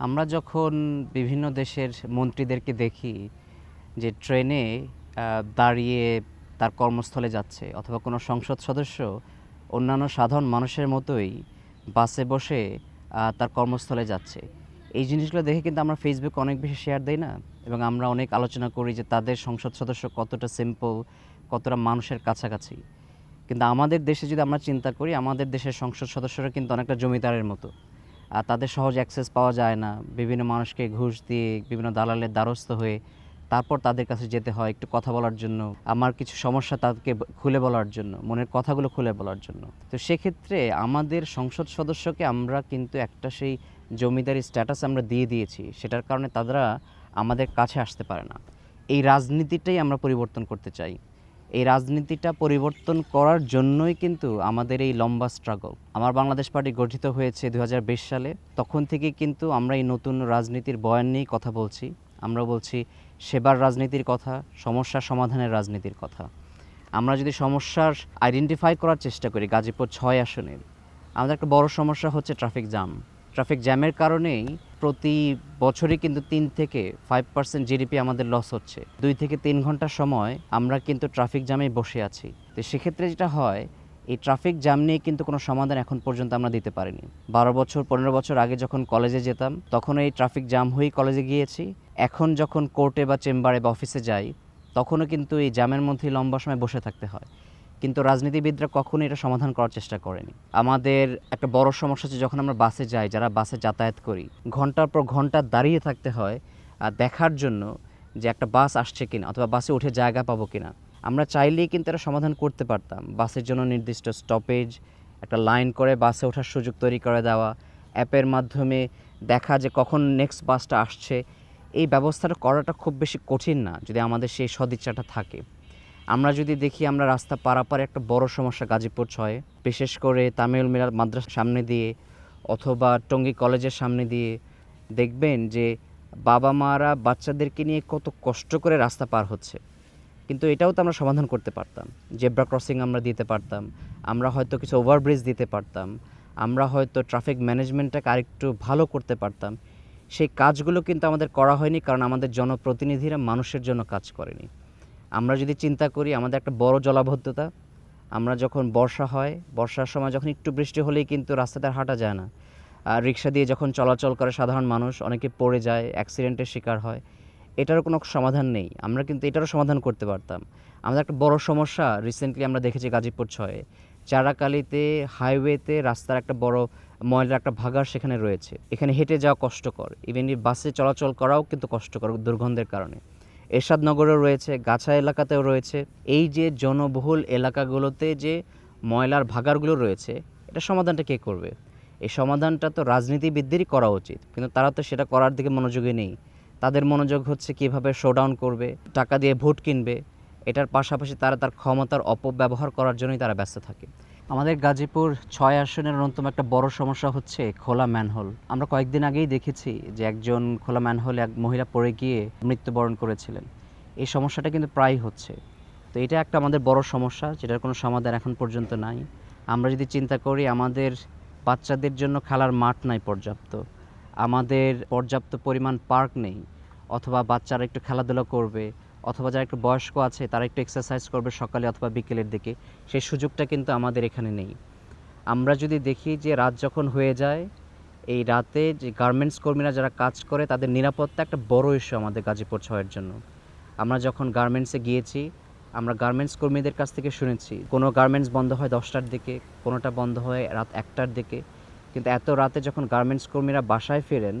আমরা যখন বিভিন্ন দেশের মন্ত্রীদেরকে দেখি যে ট্রেনে দাঁড়িয়ে তার কর্মস্থলে যাচ্ছে অথবা কোনো সংসদ সদস্য অন্যান্য সাধারণ মানুষের মতোই বাসে বসে তার কর্মস্থলে যাচ্ছে। এই জিনিসগুলো দেখে কিন্তু আমরা ফেসবুকে অনেক বেশি শেয়ার দেই না? এবং আমরা অনেক আলোচনা করি যে তাদের সংসদ সদস্য কতটা সিম্পল কতটা মানুষের কাছাকাছি। কিন্তু আমাদের দেশে যদি আমরা চিন্তা করি, আমাদের দেশের সংসদ সদস্যরা কিন্তু অনেকটা জমিদারের মতো। আর তাদের সহজ অ্যাক্সেস পাওয়া যায় না। বিভিন্ন মানুষকে ঘুষ দিয়ে বিভিন্ন দালালের দ্বারস্থ হয়ে তারপর তাদের কাছে যেতে হয় একটু কথা বলার জন্য, আমার কিছু সমস্যা তাদেরকে খুলে বলার জন্য, মনের কথাগুলো খুলে বলার জন্য। তো সেক্ষেত্রে আমাদের সংসদ সদস্যকে আমরা কিন্তু একটা সেই জমিদারি স্ট্যাটাস আমরা দিয়ে দিয়েছি, সেটার কারণে তারা আমাদের কাছে আসতে পারে না। এই রাজনীতিটাই আমরা পরিবর্তন করতে চাই। এই রাজনীতিটা পরিবর্তন করার জন্যই কিন্তু আমাদের এই লম্বা স্ট্রাগল আমার বাংলাদেশ পার্টি গঠিত হয়েছে দু হাজার বিশ সালে। তখন থেকে কিন্তু আমরা এই নতুন রাজনীতির বয়ান নিয়েই কথা বলছি। আমরা বলছি, সেবার রাজনীতির কথা, সমস্যা সমাধানের রাজনীতির কথা। আমরা যদি সমস্যার আইডেন্টিফাই করার চেষ্টা করি, গাজীপুর ছয় আসনের আমাদের একটা বড় সমস্যা হচ্ছে ট্রাফিক জ্যাম ট্রাফিক জ্যামের কারণেই প্রতি বছরই কিন্তু তিন থেকে ফাইভ পার্সেন্ট জিডিপি আমাদের লস হচ্ছে। দুই থেকে তিন ঘণ্টা সময় আমরা কিন্তু ট্রাফিক জ্যামে বসে আছি। তো সেক্ষেত্রে যেটা হয়, এই ট্রাফিক জ্যাম নিয়ে কিন্তু কোনো সমাধান এখন পর্যন্ত আমরা দিতে পারিনি। বারো বছর, পনেরো বছর আগে যখন কলেজে যেতাম, তখন এই ট্রাফিক জ্যাম হয়েই কলেজে গিয়েছি। এখন যখন কোর্টে বা চেম্বারে বা অফিসে যাই, তখনও কিন্তু এই জ্যামের মধ্যেই লম্বা সময় বসে থাকতে হয়। কিন্তু রাজনীতিবিদরা কখনো এটা সমাধান করার চেষ্টা করেনি। আমাদের একটা বড় সমস্যা হচ্ছে যখন আমরা বাসে যাই, যারা বাসে যাতায়াত করি, ঘণ্টার পর ঘণ্টা দাঁড়িয়ে থাকতে হয় আর দেখার জন্য যে একটা বাস আসছে কিনা অথবা বাসে উঠে জায়গা পাবো কিনা। আমরা চাইলেই কিন্তু এটা সমাধান করতে পারতাম। বাসের জন্য নির্দিষ্ট স্টপেজ একটা লাইন করে বাসে ওঠার সুযোগ তৈরি করে দেওয়া, অ্যাপের মাধ্যমে দেখা যে কখন নেক্সট বাসটা আসছে। এই ব্যবস্থাটা করাটা খুব বেশি কঠিন না, যদি আমাদের সেই সদিচ্ছাটা থাকে। আমরা যদি দেখি আমরা রাস্তা পারাপারে একটা বড় সমস্যা গাজীপুর ছয়ে, বিশেষ করে তামিল মিলার মাদ্রাসার সামনে দিয়ে অথবা টঙ্গী কলেজের সামনে দিয়ে দেখবেন যে বাবা মারা বাচ্চাদেরকে নিয়ে কত কষ্ট করে রাস্তা পার হচ্ছে। কিন্তু এটাও তো আমরা সমাধান করতে পারতাম। জেব্রা ক্রসিং আমরা দিতে পারতাম, আমরা হয়তো কিছু ওভারব্রিজ দিতে পারতাম, আমরা হয়তো ট্রাফিক ম্যানেজমেন্টটাকে আরেকটু ভালো করতে পারতাম। সেই কাজগুলো কিন্তু আমাদের করা হয়নি কারণ আমাদের জনপ্রতিনিধিরা মানুষের জন্য কাজ করেনি। আমরা যদি চিন্তা করি আমাদের একটা বড় জলাবদ্ধতা, আমরা যখন বর্ষা হয়, বর্ষার সময় যখন একটু বৃষ্টি হলেই কিন্তু রাস্তাতে হাঁটা যায় না। আর রিক্সা দিয়ে যখন চলাচল করে সাধারণ মানুষ, অনেকে পড়ে যায়, অ্যাক্সিডেন্টের শিকার হয়, এটারও কোনো সমাধান নেই। আমরা কিন্তু এটারও সমাধান করতে পারতাম। আমাদের একটা বড় সমস্যা রিসেন্টলি আমরা দেখেছি গাজীপুর ছয়ে। চারাকালিতে হাইওয়েতে রাস্তার একটা বড় ময়লার একটা ভাগার সেখানে রয়েছে। এখানে হেঁটে যাওয়া কষ্টকর। ইভেন বাসে চলাচল করাও কিন্তু কষ্টকর দুর্গন্ধের কারণে। এরশাদনগরেও রয়েছে, গাছা এলাকাতেও রয়েছে। এই যে জনবহুল এলাকাগুলোতে যে ময়লার ভাগারগুলো রয়েছে, এটা সমাধানটা কে করবে? এই সমাধানটা তো রাজনীতিবিদদেরই করা উচিত, কিন্তু তারা তো সেটা করার দিকে মনোযোগী নেই। তাদের মনোযোগ হচ্ছে কীভাবে শোডাউন করবে, টাকা দিয়ে ভোট কিনবে, এটার পাশাপাশি তারা তার ক্ষমতার অপব্যবহার করার জন্যই তারা ব্যস্ত থাকে। আমাদের গাজীপুর ছয় আসনের অন্যতম একটা বড় সমস্যা হচ্ছে খোলা ম্যানহোল। আমরা কয়েকদিন আগেই দেখেছি যে একজন খোলা ম্যানহোলে এক মহিলা পড়ে গিয়ে মৃত্যুবরণ করেছিলেন। এই সমস্যাটা কিন্তু প্রায় হচ্ছে। তো এটা একটা আমাদের বড় সমস্যা, যেটার কোনো সমাধান এখন পর্যন্ত নাই। আমরা যদি চিন্তা করি, আমাদের বাচ্চাদের জন্য খেলার মাঠ নাই পর্যাপ্ত। আমাদের পর্যাপ্ত পরিমাণ পার্ক নেই, অথবা বাচ্চারা একটু খেলাধুলা করবে অথবা যারা একটু বয়স্ক আছে, তারা একটু এক্সারসাইজ করবে সকালে অথবা বিকেলের দিকে। সেই সুযোগটা কিন্তু আমাদের এখানে নেই। আমরা যদি দেখি যে রাত যখন হয়ে যায়, এই রাতে যে গার্মেন্টস কর্মীরা যারা কাজ করে, তাদের নিরাপত্তা একটা বড় ইস্যু আমাদের গাজীপুর ছয়ের জন্য। আমরা যখন গার্মেন্টসে গিয়েছি, আমরা গার্মেন্টস কর্মীদের কাছ থেকে শুনেছি, কোনো গার্মেন্টস বন্ধ হয় দশটার দিকে, কোনোটা বন্ধ হয় রাত একটার দিকে। কিন্তু এত রাতে যখন গার্মেন্টস কর্মীরা বাসায় ফেরেন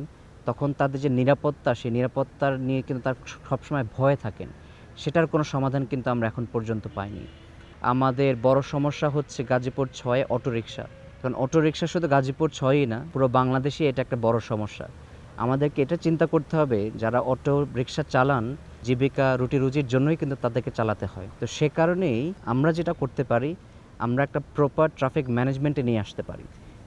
তখন তাদের যে নিরাপত্তা, সেই নিরাপত্তার নিয়ে কিন্তু তার সবসময় ভয়ে থাকেন। সেটার কোনো সমাধান কিন্তু আমরা এখন পর্যন্ত পাইনি। আমাদের বড় সমস্যা হচ্ছে গাজীপুর ছয়ে অটোরিকশা। কারণ অটোরিকশা শুধু গাজীপুর ছয়ই না, পুরো বাংলাদেশে এটা একটা বড় সমস্যা। আমাদেরকে এটা চিন্তা করতে হবে, যারা অটো রিক্সা চালান, জীবিকা রুটি রুজির জন্যই কিন্তু তাদেরকে চালাতে হয়। তো সে কারণেই আমরা যেটা করতে পারি, আমরা একটা প্রপার ট্রাফিক ম্যানেজমেন্টে নিয়ে আসতে পারি।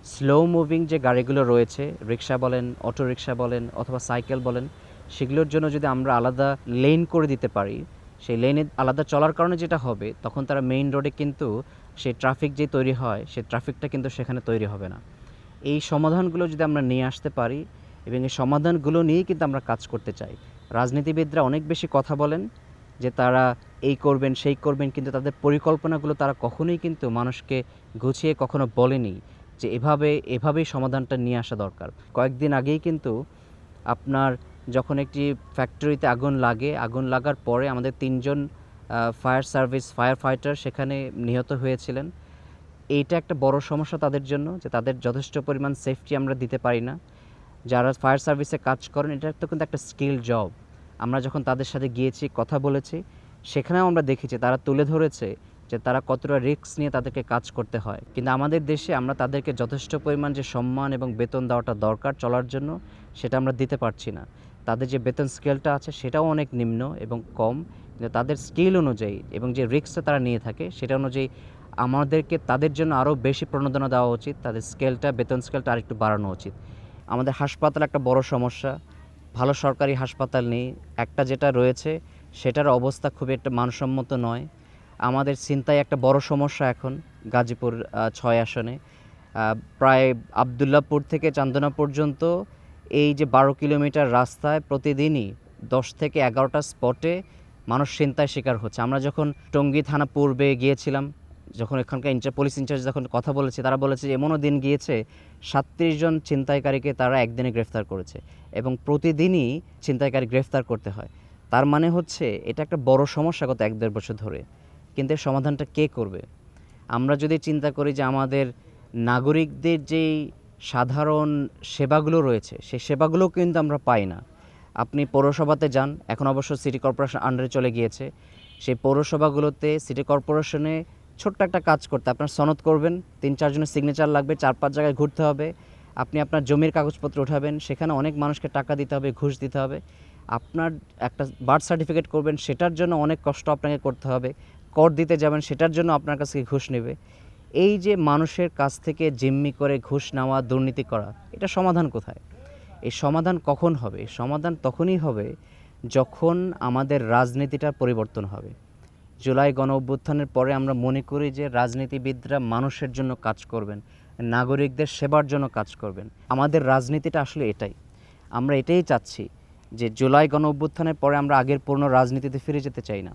স্লো মুভিং যে গাড়িগুলো রয়েছে, রিক্সা বলেন অটো রিক্সা বলেন, অথবা সাইকেল বলেন, সেগুলোর জন্য যদি আমরা আলাদা লেন করে দিতে পারি, সেই লেনে আলাদা চলার কারণে যেটা হবে, তখন তারা মেইন রোডে কিন্তু সেই ট্রাফিক যে তৈরি হয়, সেই ট্রাফিকটা কিন্তু সেখানে তৈরি হবে না। এই সমাধানগুলো যদি আমরা নিয়ে আসতে পারি, এবং এই সমাধানগুলো নিয়েই কিন্তু আমরা কাজ করতে চাই। রাজনীতিবিদরা অনেক বেশি কথা বলেন, যে তারা এই করবেন, সেই করবেন, কিন্তু তাদের পরিকল্পনাগুলো তারা কখনোই কিন্তু মানুষকে গুছিয়ে কখনো বলেনি। যে এভাবে, এভাবেই সমাধানটা নিয়ে আসা দরকার। কয়েকদিন আগেই কিন্তু আপনার যখন একটি ফ্যাক্টরিতে আগুন লাগে, আগুন লাগার পরে আমাদের তিনজন ফায়ার সার্ভিস ফায়ার ফাইটার সেখানে নিহত হয়েছিলেন। এইটা একটা বড় সমস্যা তাদের জন্য, যে তাদের যথেষ্ট পরিমাণ সেফটি আমরা দিতে পারি না। যারা ফায়ার সার্ভিসে কাজ করেন, এটা তো কিন্তু একটা স্কিল জব আমরা যখন তাদের সাথে গিয়েছি, কথা বলেছি, সেখানেও আমরা দেখেছি, তারা তুলে ধরেছে যে তারা কতটা রিস্ক নিয়ে তাদেরকে কাজ করতে হয়। কিন্তু আমাদের দেশে আমরা তাদেরকে যথেষ্ট পরিমাণ যে সম্মান এবং বেতন দেওয়াটা দরকার চলার জন্য, সেটা আমরা দিতে পারছি না। তাদের যে বেতন স্কেলটা আছে, সেটাও অনেক নিম্ন এবং কম। কিন্তু তাদের স্কিল অনুযায়ী এবং যে রিস্কটা তারা নিয়ে থাকে, সেটা অনুযায়ী আমাদেরকে তাদের জন্য আরও বেশি প্রণোদনা দেওয়া উচিত। তাদের স্কেলটা, বেতন স্কেলটা আরেকটু বাড়ানো উচিত। আমাদের হাসপাতাল একটা বড় সমস্যা। ভালো সরকারি হাসপাতাল নেই। একটা যেটা রয়েছে, সেটার অবস্থা খুবই একটা মানসম্মত নয়। আমাদের চিন্তায় একটা বড় সমস্যা এখন গাজীপুর ছয় আসনে। প্রায় আবদুল্লাপুর থেকে চান্দনা পর্যন্ত এই যে বারো কিলোমিটার রাস্তায় প্রতিদিনই দশ থেকে এগারোটা স্পটে মানুষ চিন্তায় শিকার হচ্ছে। আমরা যখন টঙ্গী থানা পূর্বে গিয়েছিলাম, যখন এখানকার ইনচার্জ পুলিশ ইনচার্জ যখন কথা বলেছে, তারা বলেছে এমনও দিন গিয়েছে, সাতত্রিশ জন ছিনতাইকারীকে তারা একদিনে গ্রেফতার করেছে এবং প্রতিদিনই ছিনতাইকারী গ্রেফতার করতে হয়। তার মানে হচ্ছে এটা একটা বড় সমস্যা গত এক দেড় বছর ধরে। কিন্তু এর সমাধানটা কে করবে? আমরা যদি চিন্তা করি যে আমাদের নাগরিকদের যেই সাধারণ সেবাগুলো রয়েছে, সেই সেবাগুলো কিন্তু আমরা পাই না। আপনি পৌরসভাতে যান, এখন অবশ্য সিটি কর্পোরেশন আন্ডারে চলে গিয়েছে। সেই পৌরসভাগুলোতে সিটি কর্পোরেশনে ছোট্ট একটা কাজ করতে আপনার সনদ করবেন, তিন চারজনের সিগনেচার লাগবে, চার পাঁচ জায়গায় ঘুরতে হবে। আপনি আপনার জমির কাগজপত্র উঠাবেন, সেখানে অনেক মানুষকে টাকা দিতে হবে, ঘুষ দিতে হবে। আপনার একটা বার্থ সার্টিফিকেট করবেন, সেটার জন্য অনেক কষ্ট আপনাকে করতে হবে। কর দিতে যাবেন, সেটার জন্য আপনার কাছ থেকে ঘুষ নেবে। এই যে মানুষের কাছ থেকে জিম্মি করে ঘুষ নেওয়া, দুর্নীতি করা, এটা সমাধান কোথায়? এই সমাধান কখন হবে? সমাধান তখনই হবে যখন আমাদের রাজনীতিটা পরিবর্তন হবে। জুলাই গণ অভ্যুত্থানের পরে আমরা মনে করি যে রাজনীতিবিদরা মানুষের জন্য কাজ করবেন, নাগরিকদের সেবার জন্য কাজ করবেন। আমাদের রাজনীতিটা আসলে এটাই। আমরা এটাই চাচ্ছি যে জুলাই গণ অভ্যুত্থানের পরে আমরা আগের পুরনো রাজনীতিতে ফিরে যেতে চাই না।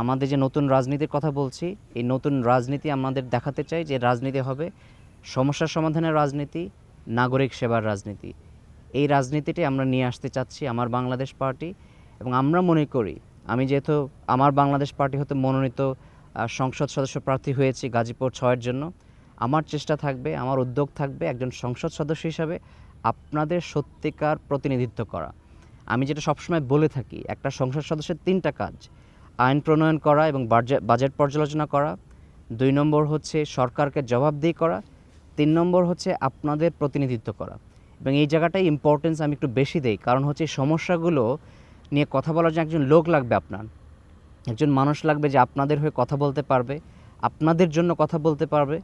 আমাদের যে নতুন রাজনীতির কথা বলছি, এই নতুন রাজনীতি আমাদের দেখাতে চাই যে রাজনীতি হবে সমস্যা সমাধানের রাজনীতি, নাগরিক সেবার রাজনীতি। এই রাজনীতিটি আমরা নিয়ে আসতে চাচ্ছি আমার বাংলাদেশ পার্টি এবং আমরা মনে করি, আমি যেহেতু আমার বাংলাদেশ পার্টি হতে মনোনীত সংসদ সদস্য প্রার্থী হয়েছি গাজীপুর ছয়ের জন্য, আমার চেষ্টা থাকবে, আমার উদ্যোগ থাকবে একজন সংসদ সদস্য হিসাবে আপনাদের সত্যিকার প্রতিনিধিত্ব করা। আমি যেটা সবসময় বলে থাকি, একটা সংসদ সদস্যের তিনটা কাজ। আইন প্রণয়ন করা এবং বাজেট পর্যালোচনা করা। দুই নম্বর হচ্ছে সরকারকে জবাবদিহি করা। তিন নম্বর হচ্ছে আপনাদের প্রতিনিধিত্ব করা। এবং এই জায়গাটাই ইম্পর্টেন্স আমি একটু বেশি দেই। কারণ হচ্ছে সমস্যাগুলো নিয়ে কথা বলার জন্য একজন লোক লাগবে আপনার। একজন মানুষ লাগবে যে আপনাদের হয়ে কথা বলতে পারবে, আপনাদের জন্য কথা বলতে পারবে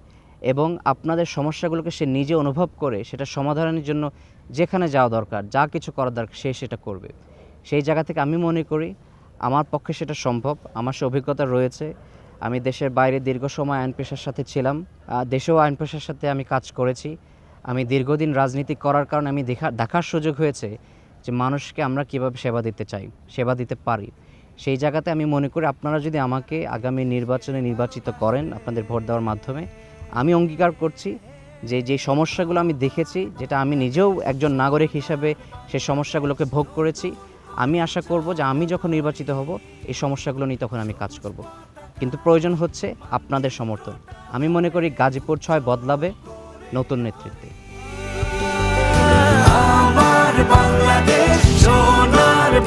এবং আপনাদের সমস্যাগুলোকে সে নিজে অনুভব করে, সেটা সমাধানের জন্য যেখানে যাওয়া দরকার, যা কিছু করা দরকার সে সেটা করবে। সেই জায়গা থেকে আমি মনে করি আমার পক্ষে সেটা সম্ভব। আমার সে অভিজ্ঞতা রয়েছে। আমি দেশের বাইরে দীর্ঘ সময় আইন পেশার সাথে ছিলাম। দেশেও আইন পেশার সাথে আমি কাজ করেছি। আমি দীর্ঘদিন রাজনীতি করার কারণে আমি দেখা, দেখার সুযোগ হয়েছে যে মানুষকে আমরা কীভাবে সেবা দিতে চাই, সেবা দিতে পারি। সেই জায়গাতে আমি মনে করি আপনারা যদি আমাকে আগামী নির্বাচনে নির্বাচিত করেন আপনাদের ভোট দেওয়ার মাধ্যমে, আমি অঙ্গীকার করছি যে যে সমস্যাগুলো আমি দেখেছি, যেটা আমি নিজেও একজন নাগরিক হিসাবে সেই সমস্যাগুলোকে ভোগ করেছি। আমি আশা করব যে আমি যখন নির্বাচিত হব, এই সমস্যাগুলো নিয়ে তখন আমি কাজ করব। কিন্তু প্রয়োজন হচ্ছে আপনাদের সমর্থন। আমি মনে করি গাজীপুর ছয় বদলাবে নতুন নেতৃত্বে।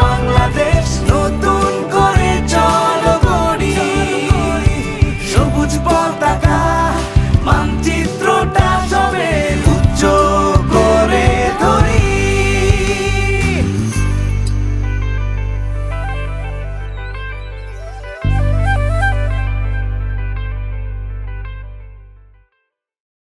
বাংলাদেশ।